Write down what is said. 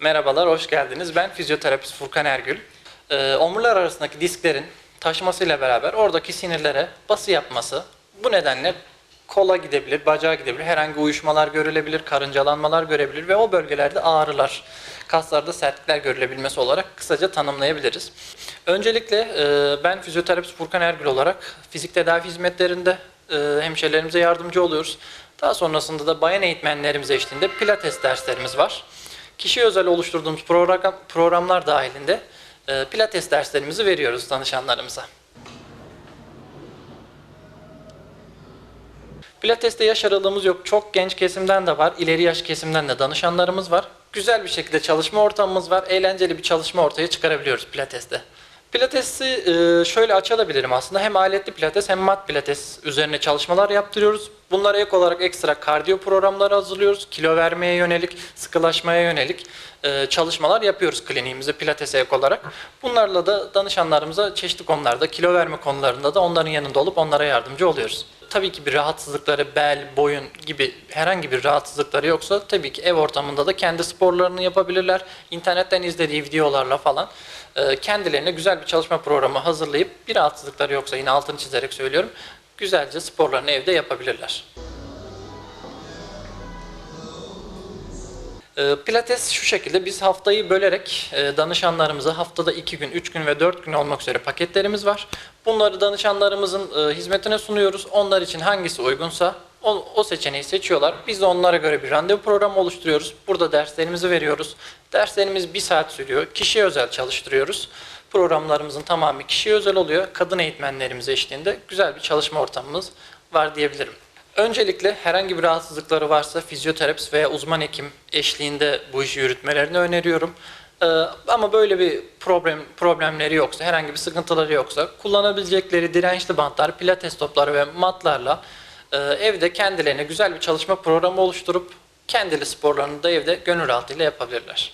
Merhabalar, hoş geldiniz. Ben fizyoterapist Furkan Ergül. Ee, omurlar arasındaki disklerin taşmasıyla beraber oradaki sinirlere bası yapması bu nedenle kola gidebilir, bacağa gidebilir, herhangi uyuşmalar görülebilir, karıncalanmalar görebilir ve o bölgelerde ağrılar, kaslarda sertlikler görülebilmesi olarak kısaca tanımlayabiliriz. Öncelikle e, ben fizyoterapist Furkan Ergül olarak fizik tedavi hizmetlerinde e, hemşehrilerimize yardımcı oluyoruz. Daha sonrasında da bayan eğitmenlerimiz eşliğinde pilates derslerimiz var. Kişi özel oluşturduğumuz program, programlar dahilinde e, pilates derslerimizi veriyoruz danışanlarımıza. Pilates'te yaş aralığımız yok. Çok genç kesimden de var, ileri yaş kesimden de danışanlarımız var. Güzel bir şekilde çalışma ortamımız var. Eğlenceli bir çalışma ortaya çıkarabiliyoruz Pilates'te. Pilates'i e, şöyle açabilirim aslında. Hem aletli pilates hem mat pilates üzerine çalışmalar yaptırıyoruz. Bunlara ek olarak ekstra kardiyo programları hazırlıyoruz. Kilo vermeye yönelik, sıkılaşmaya yönelik e, çalışmalar yapıyoruz kliniğimizde pilatese ek olarak. Bunlarla da danışanlarımıza çeşitli konularda, kilo verme konularında da onların yanında olup onlara yardımcı oluyoruz. Tabii ki bir rahatsızlıkları, bel, boyun gibi herhangi bir rahatsızlıkları yoksa tabii ki ev ortamında da kendi sporlarını yapabilirler. İnternetten izlediği videolarla falan e, kendilerine güzel bir çalışma programı hazırlayıp bir rahatsızlıkları yoksa yine altını çizerek söylüyorum güzelce sporlarını evde yapabilirler. Pilates şu şekilde biz haftayı bölerek e, danışanlarımıza haftada 2 gün, 3 gün ve 4 gün olmak üzere paketlerimiz var. Bunları danışanlarımızın e, hizmetine sunuyoruz. Onlar için hangisi uygunsa o, o seçeneği seçiyorlar. Biz de onlara göre bir randevu programı oluşturuyoruz. Burada derslerimizi veriyoruz. Derslerimiz bir saat sürüyor. Kişiye özel çalıştırıyoruz. Programlarımızın tamamı kişiye özel oluyor. Kadın eğitmenlerimiz eşliğinde güzel bir çalışma ortamımız var diyebilirim. Öncelikle herhangi bir rahatsızlıkları varsa fizyoterapist veya uzman hekim eşliğinde bu işi yürütmelerini öneriyorum. Ee, ama böyle bir problem problemleri yoksa, herhangi bir sıkıntıları yoksa kullanabilecekleri dirençli bantlar, pilates topları ve matlarla e, evde kendilerine güzel bir çalışma programı oluşturup kendili sporlarını da evde gönül rahatlığıyla yapabilirler.